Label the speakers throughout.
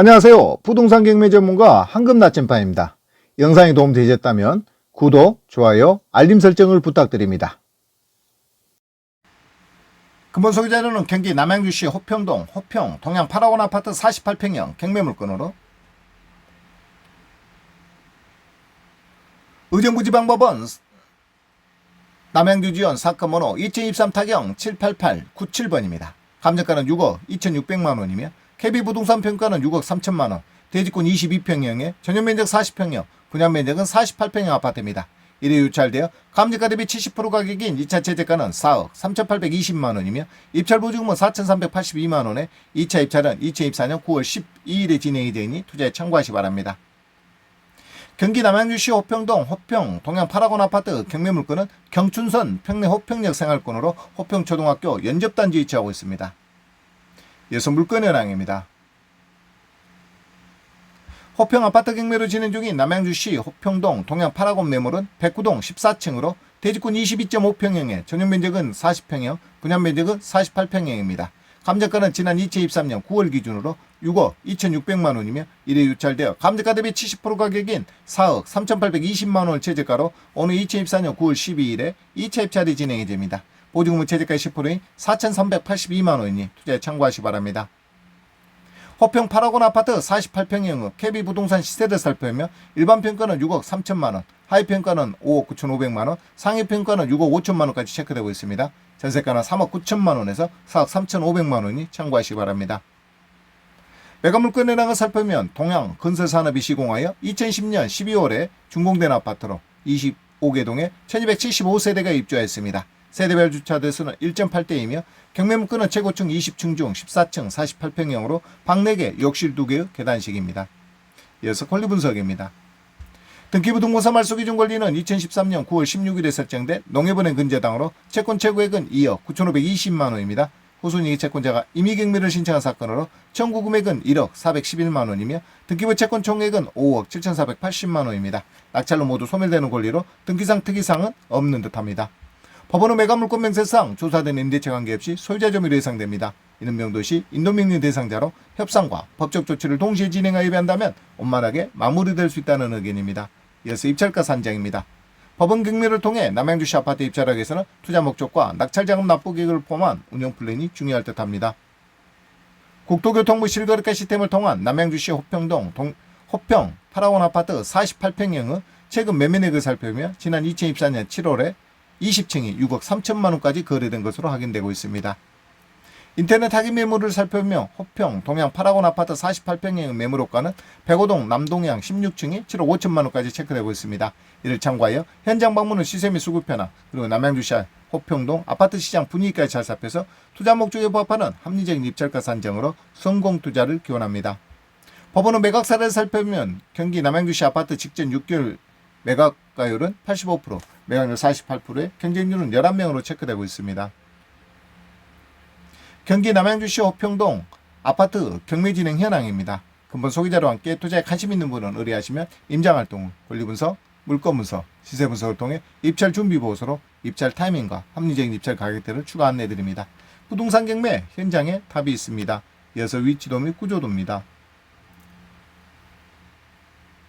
Speaker 1: 안녕하세요. 부동산 경매 전문가 황금 나침반입니다. 영상이 도움되셨다면 구독, 좋아요, 알림 설정을 부탁드립니다. 근본 소유자료는 경기 남양주시 호평동 호평 동양 8학원 아파트 48평형 경매 물건으로 의정부 지방법원 남양주 지원 사건 번호 2023 타경 78897번입니다. 감정가는 6억 2,600만 원이며 KB 부동산 평가는 6억 3천만 원, 대지권 22평형에 전용 면적 40평형, 분양 면적은 48평형 아파트입니다. 이래 유찰되어 감정가 대비 70% 가격인 2차 최저가는 4억 3,820만 원이며 입찰 보증금은 4,382만 원에 2차 입찰은 2024년 9월 12일에 진행이 되니 투자에 참고하시 기 바랍니다. 경기 남양주시 호평동 호평 동양 8학원 아파트 경매 물건은 경춘선 평내 호평역 생활권으로 호평초등학교 연접단지 위치하고 있습니다. 이어서 물건 현황입니다. 호평 아파트 경매로 진행 중인 남양주시 호평동 동양 8학원 매물은 백구동 14층으로 대지권 22.5평형에 전용 면적은 40평형, 분양 면적은 48평형입니다. 감정가는 지난 2023년 9월 기준으로 6억 2,600만 원이며 이래 유찰되어 감정가 대비 70% 가격인 4억 3,820만 원을 최저가로 오늘 2024년 9월 12일에 2차 입찰이 진행이 됩니다. 보증금은 최저가 10%인 4,382만 원이니 투자에 참고하시 기 바랍니다. 호평 8학원 아파트 48평형의 KB 부동산 시세를 살펴보며 일반 평가는 6억 3천만 원, 하위 평가는 5억 9,500만 원, 상위 평가는 6억 5천만 원까지 체크되고 있습니다. 전세가는 3억 9천만 원에서 4억 3,500만 원이 참고하시기 바랍니다. 매각 물건 현황을 살펴보면 동양 건설산업이 시공하여 2010년 12월에 준공된 아파트로 25개 동에 1275세대가 입주하였습니다. 세대별 주차 대수는 1.8대이며 경매 물건은 최고층 20층 중 14층 48평형으로 방 4개, 욕실 2개의 계단식입니다. 이어서 권리 분석입니다. 등기부 등본사 말소기준 권리는 2013년 9월 16일에 설정된 농협은행 근저당으로 채권 최고액은 2억 9,520만 원입니다. 후순위 채권자가 임의경매를 신청한 사건으로 청구 금액은 1억 411만 원이며 등기부 채권 총액은 5억 7,480만 원입니다. 낙찰로 모두 소멸되는 권리로 등기상 특이사항은 없는 듯합니다. 법원은 매각물권 명세상 조사된 임대차 관계없이 소유자 점유로 예상됩니다. 이는 명도시 인도명령 대상자로 협상과 법적 조치를 동시에 진행하여 예배한다면 원만하게 마무리될 수 있다는 의견입니다. 이어서 입찰가 산정입니다. 법원 경매를 통해 남양주시 아파트 입찰하기 위해서는 투자 목적과 낙찰자금 납부 계획을 포함한 운영 플랜이 중요할 듯합니다. 국토교통부 실거래가 시스템을 통한 남양주시 호평동 동, 호평 파라원 아파트 48평형의 최근 매매액을 살펴보며 지난 2024년 7월에 20층이 6억 3천만 원까지 거래된 것으로 확인되고 있습니다. 인터넷 하기 매물을 살펴보며 호평, 동양 파라곤 아파트 48평형의 매물 호가는 백오동 남동향 16층이 7억 5천만 원까지 체크되고 있습니다. 이를 참고하여 현장 방문은 시세 및 수급 변화 그리고 남양주시 호평동 아파트 시장 분위기까지 잘 살펴서 투자 목적에 부합하는 합리적인 입찰가 산정으로 성공 투자를 기원합니다. 법원은 매각 사례를 살펴보면 경기 남양주시 아파트 직전 6개월 매각가율은 85%, 매각률 48%에 경쟁률은 11명으로 체크되고 있습니다. 경기 남양주시 호평동 아파트 경매 진행 현황입니다. 근본 소개자와 함께 투자에 관심 있는 분은 의뢰하시면 임장활동, 권리분석, 물건분석, 시세분석을 통해 입찰 준비 보고서로 입찰 타이밍과 합리적인 입찰 가격대를 추가 안내드립니다. 부동산 경매 현장에 답이 있습니다. 이어서 위치도 및 구조도입니다.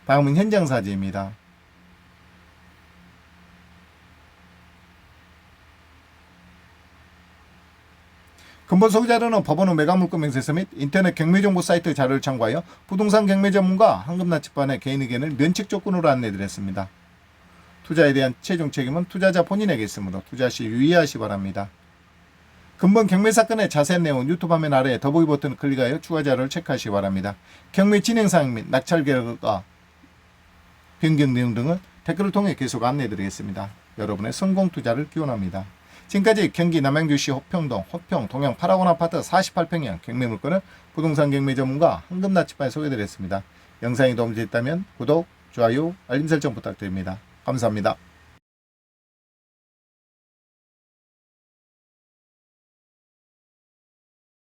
Speaker 1: 다음은 현장 사진입니다. 근본 소유 자료는 법원의 매각물건 명세서 및 인터넷 경매정보 사이트 자료를 참고하여 부동산 경매 전문가 황금나치반의 개인 의견을 면책 조건으로 안내드렸습니다. 투자에 대한 최종 책임은 투자자 본인에게 있으므로 투자 시 유의하시 기 바랍니다. 근본 경매 사건의 자세한 내용은 유튜브 화면 아래 더보기 버튼을 클릭하여 추가 자료를 체크하시기 바랍니다. 경매 진행 사항 및 낙찰 결과 변경 내용 등은 댓글을 통해 계속 안내드리겠습니다. 여러분의 성공 투자를 기원합니다. 지금까지 경기 남양주시 호평동 호평 동양 8학원 아파트 48평형 경매 물건을 부동산 경매 전문가 황금나치반에 소개드렸습니다. 영상이 도움이 됐다면 구독, 좋아요, 알림 설정 부탁드립니다. 감사합니다.